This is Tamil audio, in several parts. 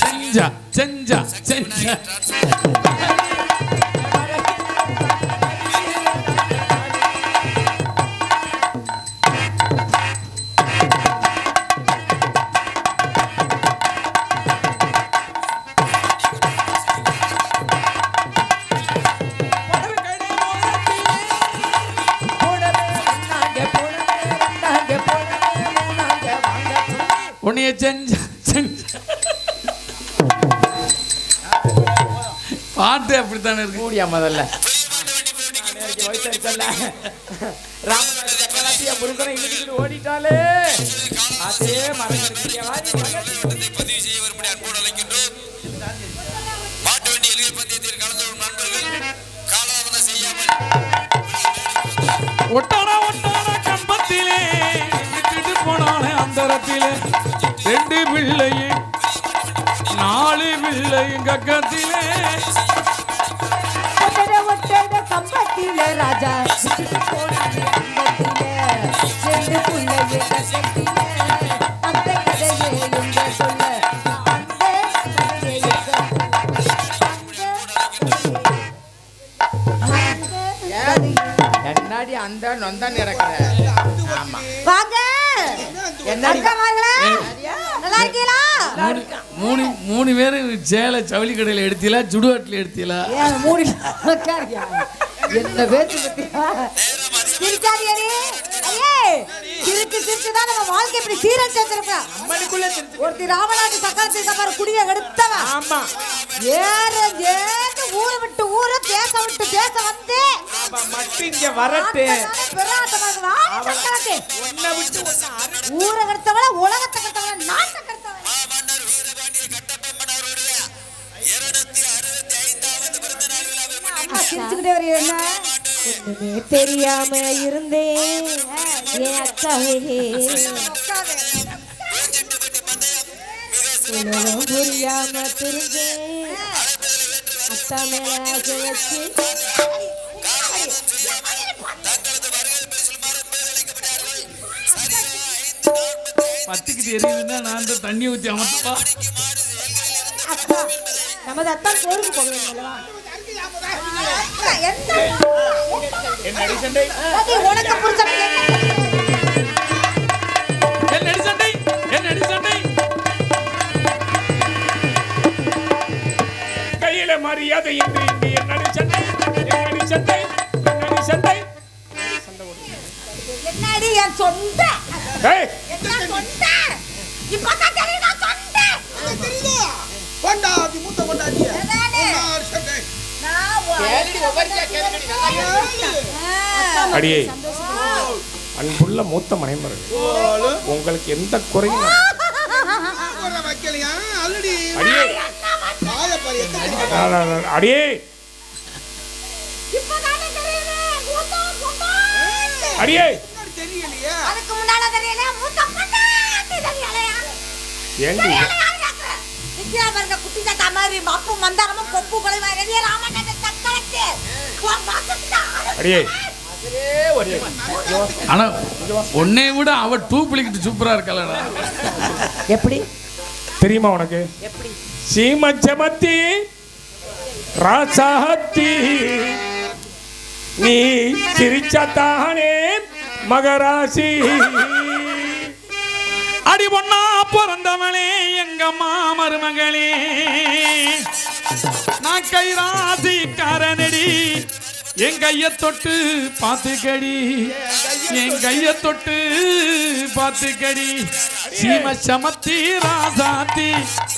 செஞ்சா செஞ்சா செஞ்சா செஞ்சா பாட்டு அப்படித்தானே இருக்கு? மூடியா முதல்ல. ஓடிட்டாலே. அதே மரம் பதிவு ரெண்டு பிள்ளையும் நாலு பிள்ளையும் கக்கத்திலே கம்பத்தில ராஜா. ரெண்டு புள்ளைய. அந்த கதையை எங்க சொல்ல? அந்த கதையை எங்க என்னாடி அந்த நொந்தான் இறக்குற ஆமா வாங்க என்னடி அக்காமார்களே, நல்லா இருக்கீங்களா? மூணு மூணு மூணு பேரும் சேலை ஜவுளி கடையில் எடுத்தீங்களா? சுடுகாட்டில் எடுத்தீங்களா? உட்காருயா. என்ன பேச்சு வாழ்க்கை இப்படி சீரழிச்சு ஒருத்தி ராமநாட்டு அப்புறம் குடிய எடுத்தவன். ஏறு. ஊரை விட்டு ஊரை தேச விட்டு தேச வந்து அவ மட்டும் இங்க வரட்டு. உன்னை விட்டு ஊரை கெடுத்தவள உலகத்தை கெடுத்தவள நாட்டை கெடுத்தவள. சிரிச்சுக்கிட்டே வரைய என்ன தெரியாம இருந்தேன் என் அக்காவே. புரியாம தெரிஞ்சேன் ஆசை வச்சு பத்துக்கிட்டு எரியுதுன்னா நான் அந்த தண்ணி ஊற்றி அமர்த்தப்பா அக்கா நமது அத்தான் போருக்கு போக வேண்டியதுல்லவா? அக்கா, என்ன? உனக்கு புரிஞ்ச மரியாதை என்று இங்கு என்னடி சண்டை என்னடி சண்டை என்னடி சண்டை என்னடி என் சொந்த? ஏய். என்ன சொந்த? இப்பதான் தெரியும் நான் சொந்த தெரியுதா. கொண்டாடி மூத்த கொண்டாடி அதானே. சட்டை நான் வா- ஆ. அடியே. அன்புள்ள மூத்த மனைமர்கள் உங்களுக்கு எந்த குறையும் ஆல்ரெடி அடியே. அடியே. அடியே. அடியே. ஆனா உன்னை விட அவ டூ பிளிக்கிட்டு சூப்பரா இருக்கலடா எப்படி? தெரியுமா உனக்கு? சீமச்சமத்தி ராசாத்தி நீ சிரிச்சத்தானே மகராசி. அடி பொண்ணா பிறந்தவளே எங்க மாமருமகளே நான் கை ராசி காரனடி என் கைய தொட்டு பார்த்து கடி என் கைய தொட்டு பார்த்து கடி சீம சமத்தி ராசாத்தி.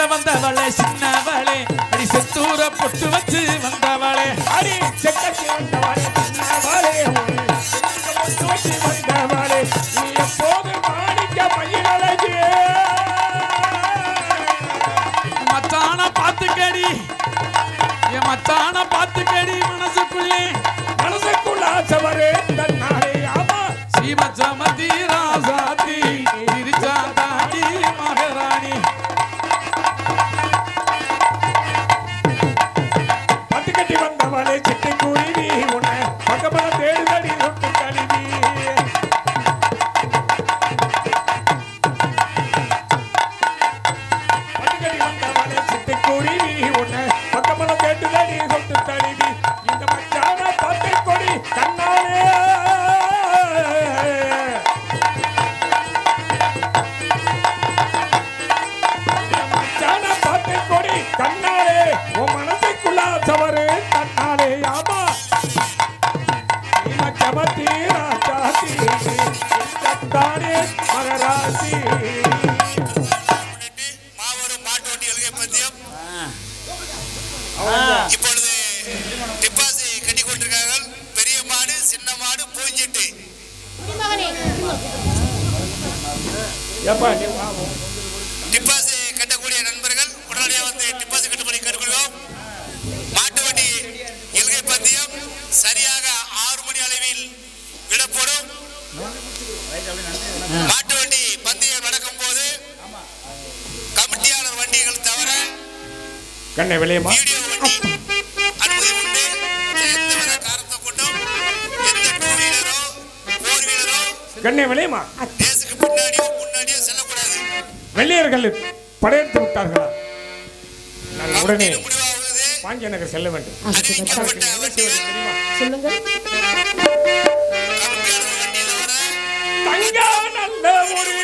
சக்காச்ச வந்தவளே சின்னவளே. அடி செத்தூர பொட்டு வச்சு வந்தவளே. அடி செக்கச்சி வந்தவளே, சின்னவளே, சிட்டி குருவி உன்னை பக்கபல நீ தொட்டு கழுவி இந்த மச்சான பத்தை கொடி கண்ணாலே மச்சான பாட்டை கொடி கண்ணாலே உன் மனசுக்குள்ள தவறு தன்னாலே. ஆமா. தானே மகராசி. டிப்பாசி கட்டக்கூடிய நண்பர்கள் உடனடியாக வந்து டிப்பாசி கட்டுப்படி கட்டுக்கொள்வோம் மாட்டு வண்டி எழுகை பந்தயம் சரியாக ஆறு மணி அளவில் விடப்படும். மாட்டு வண்டி பந்தயம் நடக்கும் போது கமிட்டியாளர் வண்டிகள் தவிர கண்ணை விளையமா வீடியோ வண்டி அனுமதி உண்டு. காரணத்தை கொண்டும் எந்த டூ வீலரோ ஃபோர் வீலரோ கண்ணை விளையமா முன்னாடியோ செல்லக்கூடாது வெள்ளையர்கள் படையெடுத்து விட்டார்களா? நான் உடனே பாண்டிய நகர் செல்ல வேண்டும். சொல்லுங்க தங்க நல்ல ஒரு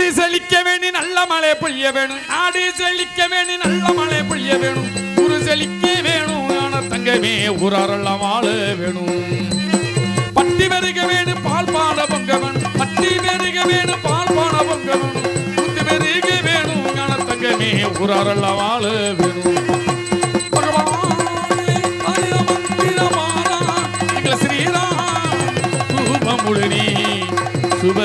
நாடு செழிக்க வேணி நல்ல மழை பொழிய வேணும். நாடு செழிக்க வேணி நல்ல மழை பொழிய வேணும். ஊரு செழிக்க வேணும் ஆன தங்கமே ஊராரெல்லாம் வாழ வேணும். பட்டி பெருக வேணும் பால் பாட பொங்க வேணும். பட்டி பெருக வேணும் பால் பாட பொங்க வேணும். முத்து பெருக வேணும் ஆன தங்கமே ஊராரெல்லாம் வாழ வேணும். பகவானே, ஸ்ரீராம் ரூபமுழுனி சுப